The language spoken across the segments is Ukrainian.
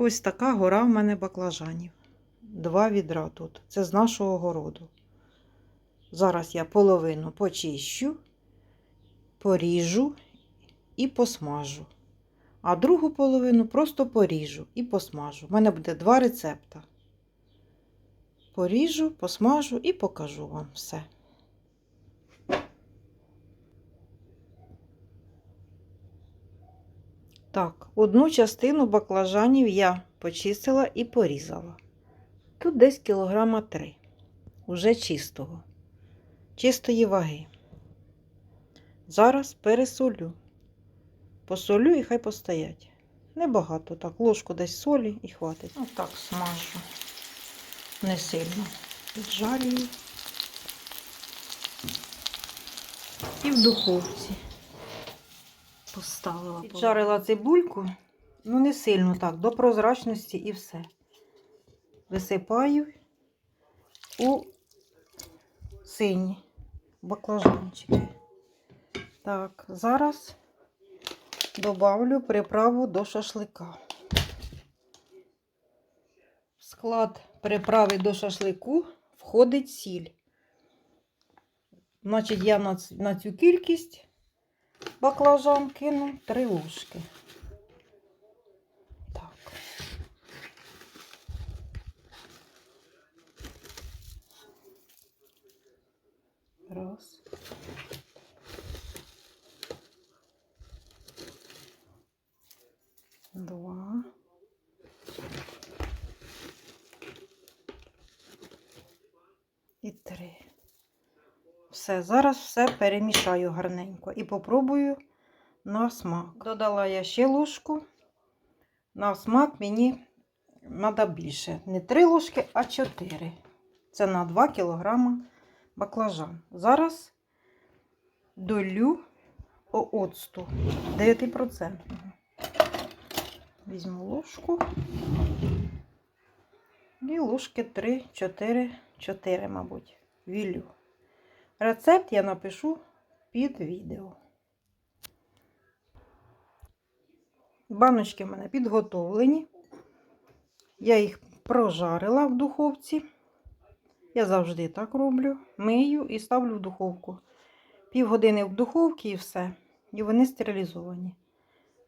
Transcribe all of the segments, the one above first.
Ось така гора в мене баклажанів. Два відра тут. Це з нашого городу. Зараз я половину почищу, поріжу і посмажу. А другу половину просто поріжу і посмажу. У мене буде два рецепта. Поріжу, посмажу і покажу вам все. Так, одну частину баклажанів я почистила і порізала. Тут десь кілограма три. Уже чистого, чистої ваги. Зараз пересолю. Посолю і хай постоять. Небагато, так, ложку десь солі і хватить. Ось так смажу. Не сильно піджарюю. І в духовці Поставила. Піджарила цибульку, ну не сильно так, до прозрачності і все. Висипаю у сині баклажанчики. Так, зараз добавлю приправу до шашлика. В склад приправи до шашлику входить сіль. Значить, я на цю кількість баклажан кину 3 ложки. Так. Раз. Два. І три. Все, зараз все перемішаю гарненько і попробую на смак. Додала я ще ложку. На смак мені треба більше. Не 3 ложки, а 4. Це на 2 кг баклажан. Зараз долю оцту 9%. Візьму ложку. І ложки 3, 4, 4, мабуть, вілю. Рецепт я напишу під відео. Баночки в мене підготовлені. Я їх прожарила в духовці. Я завжди так роблю. Мию і ставлю в духовку. Півгодини в духовці і все. І вони стерилізовані.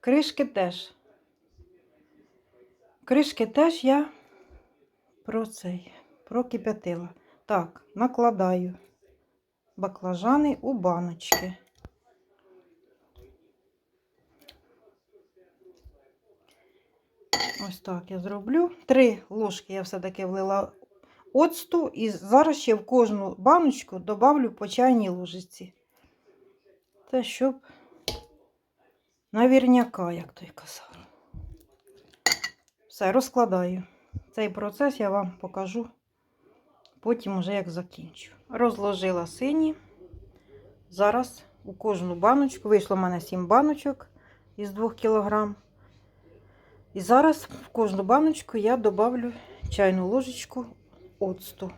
Кришки теж. Кришки теж я про цей прокип'ятила. Так, накладаю баклажани у баночки. Ось так я зроблю. Три ложки я все-таки влила оцту і зараз ще в кожну баночку добавлю по чайній ложиці. Це щоб навірняка, як той казав. Все, розкладаю. Цей процес я вам покажу потім уже як закінчу. Розложила сині. Зараз у кожну баночку, вийшло в мене 7 баночок із 2 кг. І зараз в кожну баночку я добавлю чайну ложечку оцту.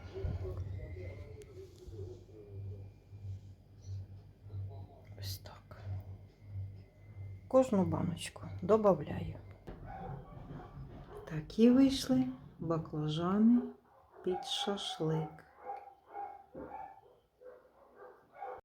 Ось так. Кожну баночку додаю. Такі вийшли баклажани під шашлик.